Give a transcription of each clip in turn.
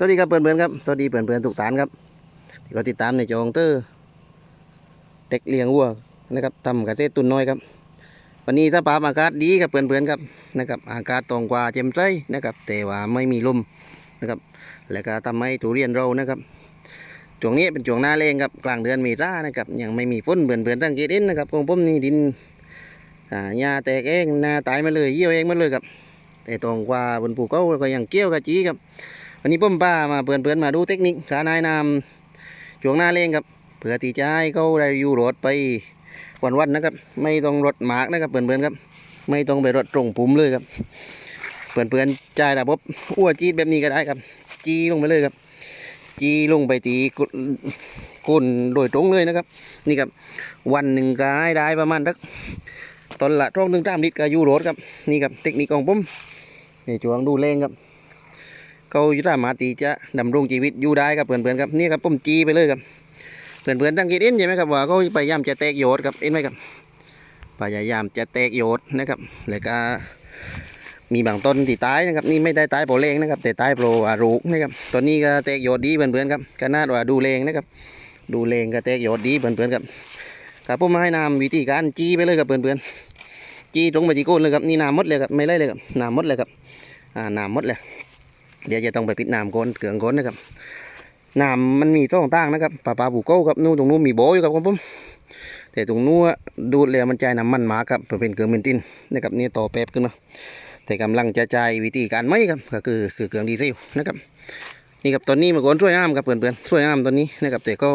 สวัสดีครับเพื่อนๆครับ สวัสดีเพื่อนๆทุกท่านครับที่ก็ติดตามในจองเตอร์เด็กเลี้ยงวัวนะครับทำเกษตรตุนน้อยครับ วันนี้สภาพอากาศดีครับเพื่อนๆครับนะครับอากาศตรงกว่าเจ็มใสนะครับ แต่ว่าไม่มีลมนะครับแล้วก็ทำให้ทุเรียนเรานะครับช่วงนี้เป็นช่วงหน้าแรงครับกลางเดือนเมษานะครับยังไม่มีฝนเพื่อนๆตั้งเกตเองนะครับของผมนี่ดินอ่าหญ้าแตกเองหน้าตายมาเลยเยี่ยวเองมาเลยครับแต่ตรงกว่าบนภูเขาก็ยังเกี้ยวกะจีครับ วันนี้ผมป้ามาเพื่อนเพื่อนมาดูเทคนิคกานายนำช่วงหน้าเร่งครับเพื่อที่จะให้เขาได้อยู่รถไปวันๆนนะครับ ไม่ต้องรถหมากนะครับเพื่อนเพื่อนครับ ไม่ต้องไปรถตรงปุ่มเลยครับเพื่อนเพื่อนจ่ายระบบอ้วจีดแบบนี้ก็ได้ครับ จีลงไปเลยครับ จีลงไปตีกุนโดยตรงเลยนะครับ นี่ครับ วันหนึ่งก็ให้ได้ประมาณสักตอนละช่องหนึ่งตามลิตรก็อยู่รถครับนี่ครับเทคนิคของผมนี่ช่วงดูแรงครับ เขาจะสามารถที่จะดำรงชีวิตอยู่ได้ครับเพื่อนๆครับนี่ครับผมจีไปเลยครับเพื่อนๆตั้งคิดเอ็นใช่ไหมครับว่าเขาพยายามจะแตกโยดครับเอ็นไหมครับพยายามจะแตกโยดนะครับแล้วก็มีบางต้นที่ตายนะครับนี่ไม่ได้ตายเพราะแรงนะครับ แต่ตายเพราะว่ารูกนะครับตอนนี้ก็แตกโยดดีเพื่อนๆครับก็น่าว่าดูแรงนะครับ ดูแรงก็แตกโยดดีเพื่อนๆครับครับผมมาให้นำวิธีการจีไปเลยครับเพื่อนๆจีตรงไปที่โคนเลยครับนี่น้ำหมดเลยครับไม่ไล่เลยครับน้ำหมดเลยครับอ่าน้ำหมดเลย เดี๋ยวจะต้องไปปิดน้ำก้นเกลืองก้นนะครับน้ำมันมีช่องต่างนะครับปลาปลาบูโก้ครับนู่นตรงนู้นมีโบอยู่ครับผมแต่ตรงนู้นดูดแล้วมันใจน้ำมันหมาครับเพื่อเป็นเกลือเมนตินนะครับนี่ต่อแป๊บขึ้นมาแต่กำลังจะใจวิธีการไหมครับก็คือสื่อเกลืองดีเซลนะครับนี่ครับตอนนี้มาก่อนช่วยอ้ามครับเพื่อนๆช่วยอ้ามตอนนี้นะครับแต่ก็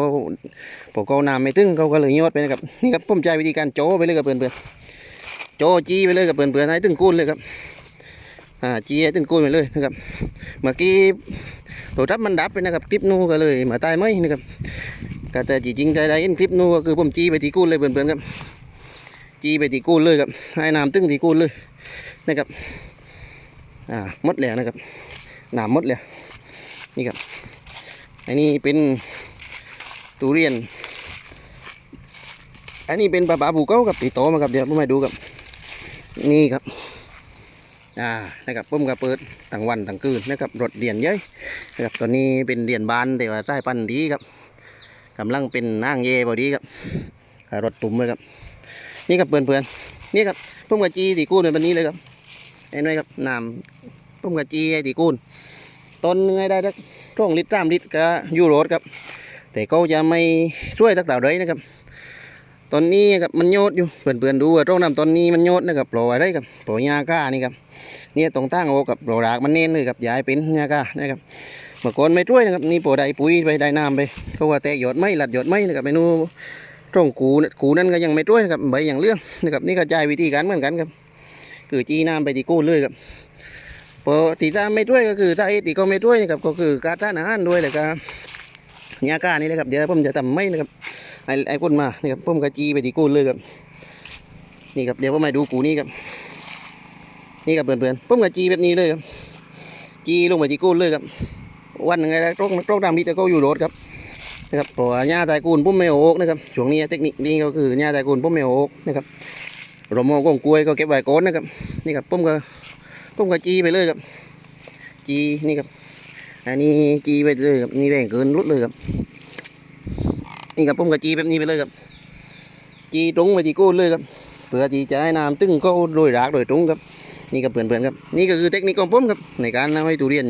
พอเขาน้ำไม่ตึงเขาก็เลยยอดไปนะครับนี่ครับผมใจวิธีการโจไปเลยครับเพื่อนๆโจจี้ไปเลยครับเพื่อนๆให้ตึงกุ้นเลยครับ อ่าจี้ตึงกุ้นไปเลยนะครับเมื่อกี้โทรศัพท์มันดับไปนะครับคลิปนู้นก็เลยมาตายไหมนะครับก็แต่จริงๆใจได้เห็นคลิปนู้นก็คือผมจี้ไปที่กุ้เลยเพื่อนๆครับจี้ไปที่กุ้เลยครับให้น้ำตึ้งที่กุ้เลยนะครับอ่ามดแล้วนะครับน้ำมดแล้วนี่ครับอันนี้เป็นตูเรียน อันนี้เป็นปลาปลาบูเก้ากับตีโตมาครับเดี๋ยวผมมาดูครับนี่ครับ อ่านะครับผมก็เปิดทั้งวันทั้งคืนนะครับรถเรียนเยอะนะครับตอนนี้เป็นเรียนบานแต่ว่าใต้ปันดีครับกำลังเป็นนางเย่พอดีครับรถตุ่มเลยครับ นี่ครับเพื่อนๆนี่ครับผมกะจีตีกูนเป็นแบบนี้เลยครับเห็นไหมครับน้ำผมกะจีไอ้ตีกูนต้นไงได้สักช่องลิตรสามลิตรก็ยูโรดครับ แต่ก็จะไม่ช่วยตักเต่าเลยนะครับตอนนี้ครับมันโยดอยู่เพื่อนๆดูว่าร่องน้ำตอนนี้มันโยดนะครับปล่อยได้ครับปล่อยยาก้านี่ครับ เนี่ยตรงตั้งโอกับโรรากมันเน้นเลยครับยาให้เป็นเนี่ยก็นะครับเมื่อก่อนไม่ช่วยนะครับนี่ปอได้ปุ๋ยไปได้น้ำไปเขาว่าแตกหยดไม่หลัดหยดไม่นะครับเมนูตรงกูกูนั่นก็ยังไม่ช่วยนะครับใบอย่างเรื่องนะครับนี่ก็ใจายวิธีการเหมือนกันครับคือจีน้ำไปที่กู้เลยครับพอตีถ้าไม่ช่วยก็คือถ้าไอตีก็ไม่ช่วยนะครับก็คือการทานอาหารด้วยเลยครับเนี่ยก้านี่เลยครับเดี๋ยวผมจะทำไม่นะครับไอ้ไอ้คนมานี่ครับผมก็จีไปที่กู้เลยครับนี่ครับเดี๋ยวผมมาดูกูนี่ครับ นี่ครับเพื่อนๆผมก็จีแบบนี้เลยครับ จีลงไปที่ก้นเลยครับ วันหนึ่งไงได้ตรงตรงดำนี่แต่ก็อยู่รถครับนะครับเพราะว่าหญ้าไตกูลผมไม่โอกนะครับช่วงนี้เทคนิคนี้ก็คือหญ้าไตกูลผมไม่โอกนะครับรมโมกงกล้วยก็เก็บไว้ก้นนะครับนี่ครับผมก็ผมก็จีไปเลยครับ จีนี่ครับอันนี้จีไปเลยครับนี่แรงเกินรุดเลยครับนี่ครับผมก็จีแบบนี้ไปเลยครับ จีตรงไปที่ก้นเลยครับเพื่อที่จะให้น้ำตึ้งเข้าโดยรากโดยตรงครับ นี่ก็เพื่อนๆครับนี่ก็คือเทคนิคของผมครับในการทำให้ทุเรียน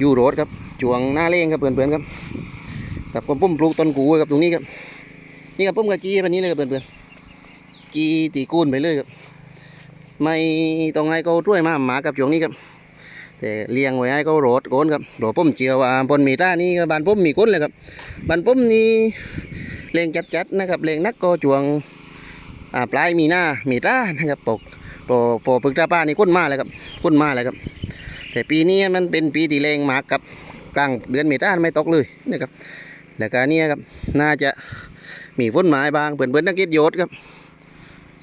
อยู่รดครับช่วงหน้าเร่งครับเพื่อนๆครับกับผมผมปลูกต้นกูครับตรงนี้ครับนี่ครับผมกับจีแบบนี้เลยครับเพื่อนๆจีตีกูนไปเลยครับไม่ต้องให้เขาช่วยมาหมากับช่วงนี้ครับแต่เลี้ยงไว้ให้เขาโรดโกนครับโรดผมเจียวว่าบนมีต้านี่ก็บ้านผมมีก้นเลยครับบานผมนี่เลี้ยงจัดๆนะครับเลี้ยงนักก็ช่วงปลายมีหน้ามีตานะครับปก ปอปอปึกตาป้านี่ก้นมาเลยครับก้นมาเลยครับ แต่ปีนี้มันเป็นปีที่แรงมากครับกลางเดือนเมษาไม่ตกเลยนะครับแล้วก็เนี่ยครับน่าจะมีฝนหมายบางเปิ่นเปิ่นตั้งเกตโยดครับ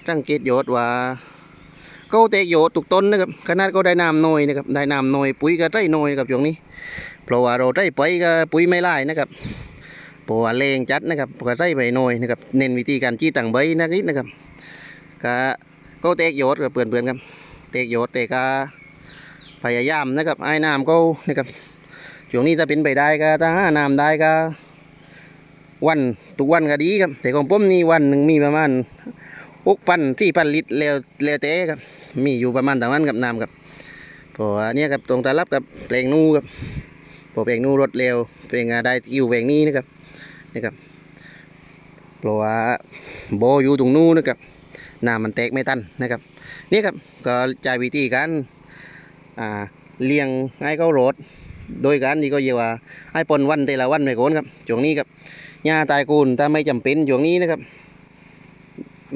ตั้งเกตโยดว่าเขาเตะโยดตุกต้นนะครับขนาดก็ได้น้ำน้อยนะครับได้น้ำน้อยปุ๋ยก็ได้น้อยครับช่วงนี้ เพราะว่าเราได้ไปก็ปุ๋ยไม่ไล่นะครับเพราะว่าแรงจัดนะครับก็ใส่ไปน้อยนะครับเน้นวิธีการจี้ต่างใบนักนิดนะครับก็ ก็เตกโยดกับเพื่อนเพื่อนๆครับเตกโยดเตกาพยายามนะครับไอ้น้ำก็นะครับช่วงนี้ถ้าเป็นไปได้ก็ถ้าหาน้ำได้ก็วันทุกวันก็ดีครับ แต่ของผมนี่วันหนึ่งมีประมาณหกพันที่พันลิตรแล้วแล้วแต่ครับ มีอยู่ประมาณต่างวันกับน้ำครับเพราะเนี่ยครับตรงตาลับกับเพลงนูครับพอเพลงนูรถเร็วเพลงได้อยู่เพลงนี้นะครับนะครับเพราะว่าโบอยู่ตรงนู้นนะครับ น้ำมันแตกไม่ตันนะครับ นี่ครับก็ใช้วิธีการอ่าเลี้ยงให้เขาโรดโดยการที่ก็เยียว่าให้ปนวันแต่ละวันไปก่อนครับช่วงนี้ครับหญ้าตายกูนถ้าไม่จำเป็นช่วงนี้นะครับ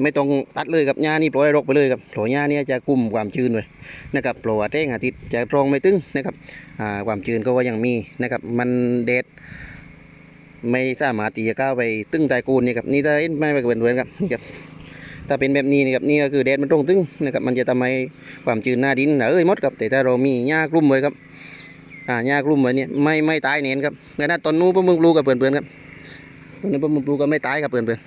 ไม่ต้องตัดเลยครับหญ้านี่ปล่อยรกไปเลยครับเพราะหญ้านี่จะกลุ่มความชื้นไว้นะครับเพราะว่าแท่งอาทิตย์จะตรงไม่ตึงนะครับอ่าความชื้นก็ว่ายังมีนะครับ มันเด็ดไม่สามารถที่จะก้าวไปตึงตายกูนนี่ครับนี่ถ้าไม่ไปเปือนๆครับนี่ครับ ถ้าเป็นแบบนี้นี่ครับนี่ก็คือเด็ดมันตรงตึงนะครับมันจะทำให้ความชื้นหน้าดินเอ้ยมดครับแต่ถ้าเรามีหญ้ากลุ่มไว้ครับอ่าหญ้ากลุ่มไว้เนี่ยไม่ไม่ตายเน้นครับงั้นนะตอนนู้นพวกมึงปลูกกับเปื่อนๆครับตรงนี้ผมปลูกก็ไม่ตายครับเพื่อนเพื่อน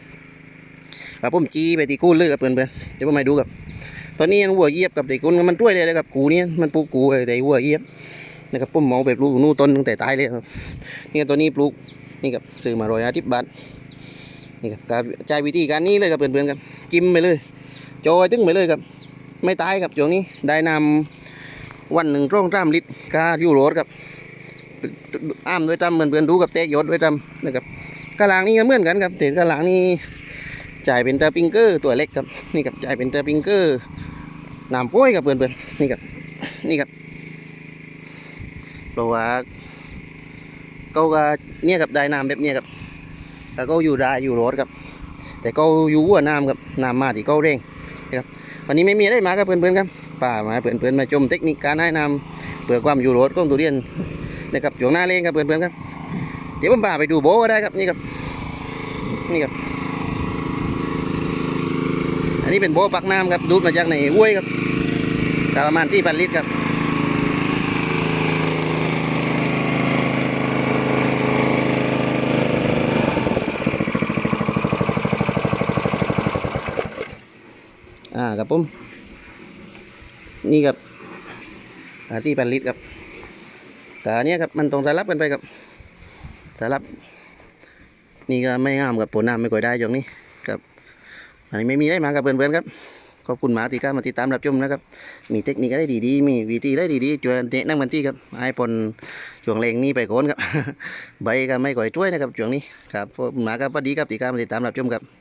ๆครับผมจี้ไปตีกุ้เลยครับเพื่อนเพื่อนๆเดี๋ยวผมมาดูครับตอนนี้วัวเยียบกับตีกุ้นมันช่วยเลยนะครับกูเนี่ยมันปลูกกูแต่วัวเยียบนะครับผมมองไปปลูกนู่นต้นตั้งแต่ตายเลยครับนี่ตัวนี้ปลูกนี่ครับซื้อมาร้อยอาทิตย์บาท นี่ครับการใช้วิธีการนี้เลยครับเพื่อนๆครับจิ้มไปเลยโจยตึ้งไปเลยครับ ไม่ตายครับช่วงนี้ได้นำวันหนึ่งร่องร่ามลิตรกาอยูโรดครับอ้ามด้วยตำเพื่อนๆดูกับเตะยศด้วยตำนะครับกระหลังนี่ก็เหมือนกันครับแต่กระหลังนี่จ่ายเป็นตาปิงเกอร์ตัวเล็กครับนี่ครับจ่ายเป็นตาปิงเกอร์น้ำป้ยกับเพื่อนๆนี่ครับนี่ครับเพราะว่าเขาก็เนี่ยครับได้น้ำแบบเนี้ยครับ แต่ก็อยู่ได้อยู่รถครับ แต่ก็อยู่วัวน้ำครับน้ำมาที่เขาเร่งนะครับวันนี้ไม่มีอะไรมาครับเพื่อนๆครับป่ามาเพื่อนๆมาชมเทคนิคการให้น้ำเพื่อความอยู่รถของตัวเรียนนะครับช่วงหน้าเร่งครับเพื่อนๆครับ เดี๋ยวผมพาไปดูโบก็ได้ครับนี่ครับนี่ครับ อันนี้เป็นโบปักน้ำครับดูดมาจากในห้วยครับประมาณที่พันลิตรครับอ่า ครับผมนี่ครับอ่าที่พันลิตรครับแต่อันนี้ครับมันตรงสลับกันไปครับสำหรับ นี่ก็ไม่งามกับผลน้ำไม่ค่อยได้ช่วงนี้ครับอันนี้ไม่มีได้มากับเพื่อนๆครับขอบคุณหมาตีก้ามาติดตามรับชมนะครับ มีเทคนิคอะไรดีๆ มีวิธีอะไรดีๆช่วยแนะนำกันที่ครับไอ้ผลช่วงแรงนี้ไปโกนครับ ใบก็ไม่ค่อยช่วยนะครับช่วงนี้ครับหมาครับสวัสดีครับตีก้ามาติดตามรับชมครับ